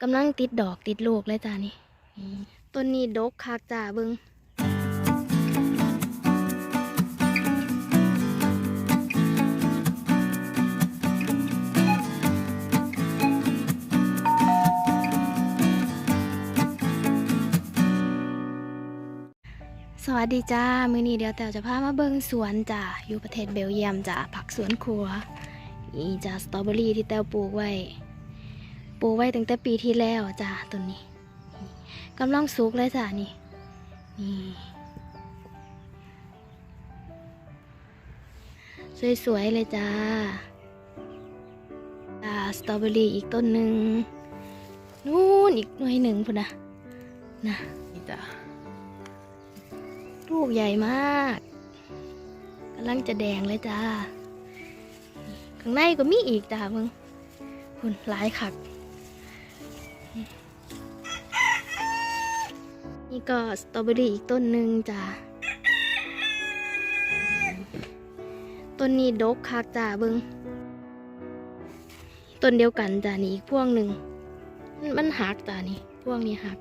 กำลังติดดอกติดลูกเลยจ้านี่ต้นนี้ดกคักจ้าเบิงสวัสดีจ้า มือนี้เดี๋ยวแต่จะพามาเบิงสวนจ้าอยู่ประเทศเบลเยียมจ้าผักสวนครัวนี่จ้าสตรอเบอรี่ที่แต้วปลูกไว้ ปลูกไว้ตั้งแต่ปีที่แล้วจ้าต้นนี้นี่กำลังสุกเลยจ้านี่นี่สวยๆเลยจ้าจ้าสตรอเบอรี่อีกต้นหนึ่งนู่นอีกหน่วยหนึ่งพุ่นนะนะนี่จ้าลูกใหญ่มากกำลังจะแดงเลยจ้านี่ข้างในก็มีอีกจ้ามึงคุณหลายขัก นี่ก็สตรอเบอรี่อีกต้นหนึ่งจ้ะต้นนี้ดกคักจ้าเบิงต้นเดียวกันจ้ะนี่อีกพวงหนึ่งมันหักจ้ะนี่พวงนี้หัก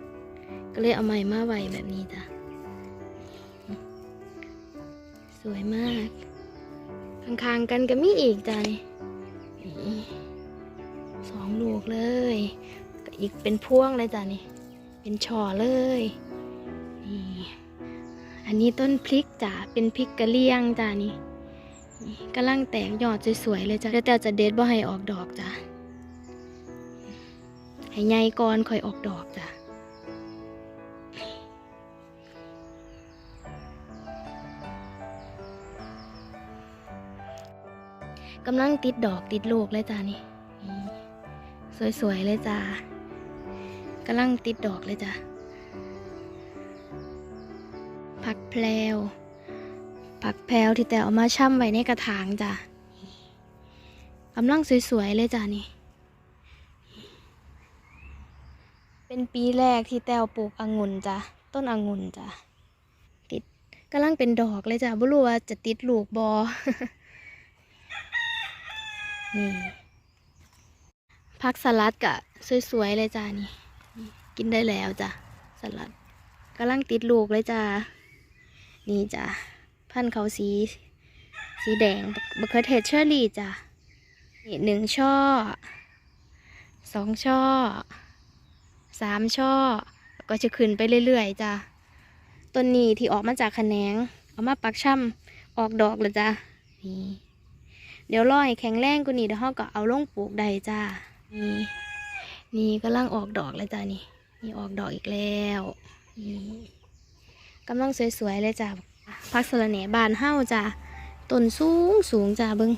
ก็เลยเอาใหม่มาไว้แบบนี้จ้ะสวยมากข้างๆกันก็มีอีกจ้ะนี่สองลูกเลย อีกเป็นพ่วงเลยจ้ะนี่ เป็นช่อเลยนี่อันนี้ต้นพริกจ้ะเป็นพริกกะเลียงจ้ะนี่นี่กำลังแตกยอดสวยๆเลยจ้ะแล้วแต่จะเด็ดบ่ให้ออกดอกจ้ะให้ใหญ่ก่อนค่อยออกดอกจ้ะกำลังติดดอกติดลูกเลยจ้ะนี่ สวย ๆ เลยจ้ะ กำลังติดดอกเลยจ้ะ ผักแพลว ผักแพลวที่แต่เอามาช่ำไว้ในกระถางจ้ะกำลังสวยๆเลยจ้ะนี่ เป็นปีแรกที่แต้วปลูกองุ่นจ้ะ ต้นองุ่นจ้ะ ติดกำลังเป็นดอกเลยจ้ะไม่รู้ว่าจะติดลูกบอนี่ผักสลัดกะสวยๆเลยจ้ะนี่ กินได้แล้วจ้ะสลัดกำลังติดลูกเลยจ้ะนี่จ้ะพันเขาสีสีแดงบะเขือเทเชอรี่จ้ะนี่หนึ่งช่อสองช่อสามช่อแล้วก็จะขึ้นไปเรื่อยๆจ้ะต้นนี้ที่ออกมาจากแขนง เอามาปักช่ำออกดอกเลยจ้ะนี่เดี๋ยวรอให้แข็งแรงกว่านี้เดี๋ยวเราก็เอาลงปลูกได้จ้ะนี่นี่กำลังออกดอกเลยจ้ะนี่ นี่ออกดอกอีกแล้วนี่กำลังสวยๆเลยจ้ะพักสะระแหน่บานเฮ้าจ้ะต้นสูงสูงจ้ะเบิง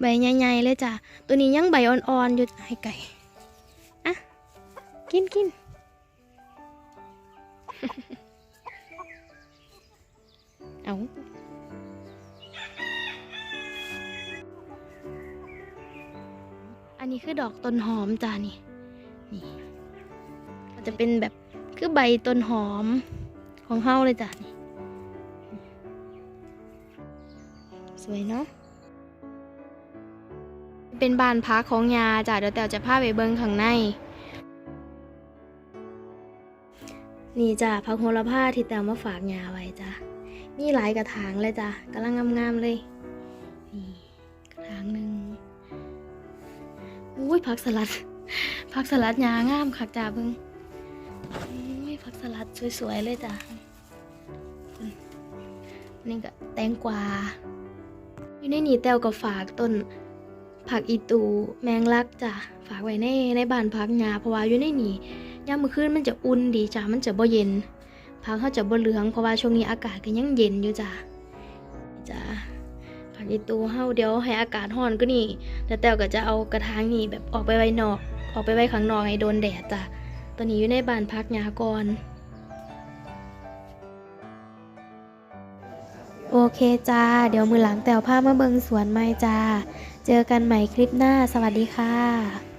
ใบใหญ่ๆเลยจ้ะ ตัวนี้ยังใบอ่อนๆอยู่ให้ไก่อะกินกินเอา อันนี้คือดอกต้นหอมจ้านี่นี่มันจะเป็นแบบคือใบต้นหอมของเฮาเลยจ้ะนี่สวยเนาะเป็นบ้านพักของยาจ้ะเดี๋ยวแต่จะพาไปเบิ่งข้างใน นี่จ้ะพักโหระพาที่แต่มาฝากยาไว้จ้ะมีหลายกระถางเลยจ้ะกำลังงามๆเลย อุ้ยผักสลัดผักสลัดยางามคักจ้าเบิ่งอุ้ยผักสลัดสวยๆเลยจ้ะนี่ก็แตงกวาอยู่ในนี่แต้วก็ฝากต้นผักอีตูแมงลักจ้ะฝากไว้ในในบ้านพักยาเพราะว่าอยู่ในนี่ยามมื้อคืนมันจะอุ่นดีจ้ะมันจะบ่เย็นผักเขาจะบ่เหลืองเพราะว่าช่วงนี้อากาศก็ยังเย็นอยู่จ้ะจ้ะันอีตูเฮาเดี๋ยวให้อากาศห้อนก็นี่แล้วแต้วก็จะเอากระถางนี่แบบออกไปไว้นอก ออกไปไว้ข้างนอกให้โดนแดดจ้ะตอนนี้อยู่ในบ้านพักยาก่อนโอเคจ้า เดี๋ยวมือหลังแต้วพามาเบิงสวนไม้จ้า เจอกันใหม่คลิปหน้า สวัสดีค่ะ